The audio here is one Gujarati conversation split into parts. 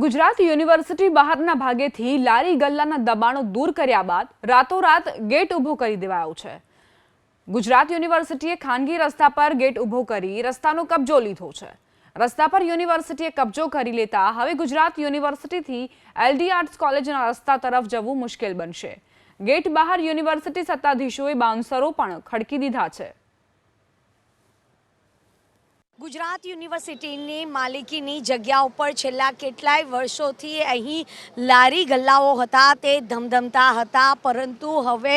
ગુજરાત યુનિવર્સિટી બહારના ભાગેથી લારી ગલ્લાના દબાણો દૂર કર્યા બાદ રાતોરાત ગેટ ઊભો કરી દેવાયો છે. ગુજરાત યુનિવર્સિટીએ ખાનગી રસ્તા પર ગેટ ઊભો કરી રસ્તાનો કબજો લીધો છે. રસ્તા પર યુનિવર્સિટીએ કબજો કરી લેતા હવે ગુજરાત યુનિવર્સિટીથી એલડી આર્ટ્સ કોલેજના રસ્તા તરફ જવું મુશ્કેલ બનશે. ગેટ બહાર યુનિવર્સિટી સત્તાધીશોએ બાઉન્સરો પણ ખડકી દીધા છે. ગુજરાત યુનિવર્સિટીની માલિકીની જગ્યા ઉપર છેલ્લા કેટલાય વર્ષોથી અહીં લારી ગલ્લાઓ હતા, તે ધમધમતા હતા, પરંતુ હવે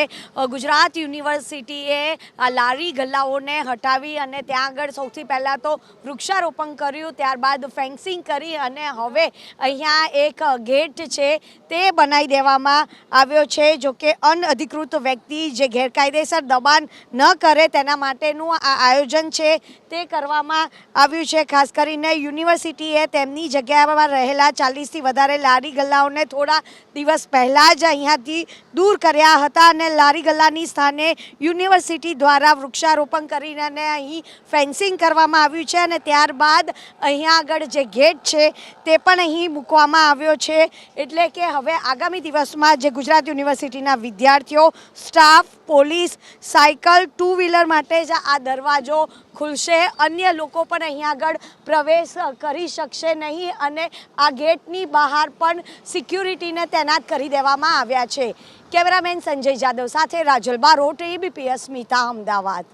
ગુજરાત યુનિવર્સિટીએ આ લારી ગલ્લાઓને હટાવી અને ત્યાં આગળ સૌથી પહેલાં તો વૃક્ષારોપણ કર્યું, ત્યારબાદ ફેન્સિંગ કરી અને હવે અહીંયા એક ગેટ છે તે બનાવી દેવામાં આવ્યો છે, જો કે અનઅધિકૃત વ્યક્તિ જે ગેરકાયદેસર દબાણ ન કરે તેના માટેનું આ આયોજન છે તે કરવામાં આવ્યું છે. ખાસ કરીને યુનિવર્સિટીએ તેમની જગ્યામાં રહેલા ચાલીસથી વધારે લારી ગલ્લાઓને થોડા દિવસ પહેલાં જ અહીંયાથી દૂર કર્યા હતા અને લારી ગલ્લાની સ્થાને યુનિવર્સિટી દ્વારા વૃક્ષારોપણ કરીને અહીં ફેન્સિંગ કરવામાં આવ્યું છે અને ત્યારબાદ અહીંયા આગળ જે ગેટ છે તે પણ અહીં મૂકવામાં આવ્યો છે. એટલે કે હવે આગામી દિવસમાં જે ગુજરાત યુનિવર્સિટીના વિદ્યાર્થીઓ, staff, police, cycle two wheeler માટે જ આ દરવાજો ખુલશે. અન્ય લોકો પણ અહીં આગળ પ્રવેશ કરી શકશે નહીં અને આ ગેટની બહાર પણ સિક્યુરિટીને તૈનાત કરી દેવામાં આવ્યા છે. કેમેરામેન સંજય જાદવ સાથે રાજલ બારોટ એબીપીએસ સ્મિતા અમદાવાદ.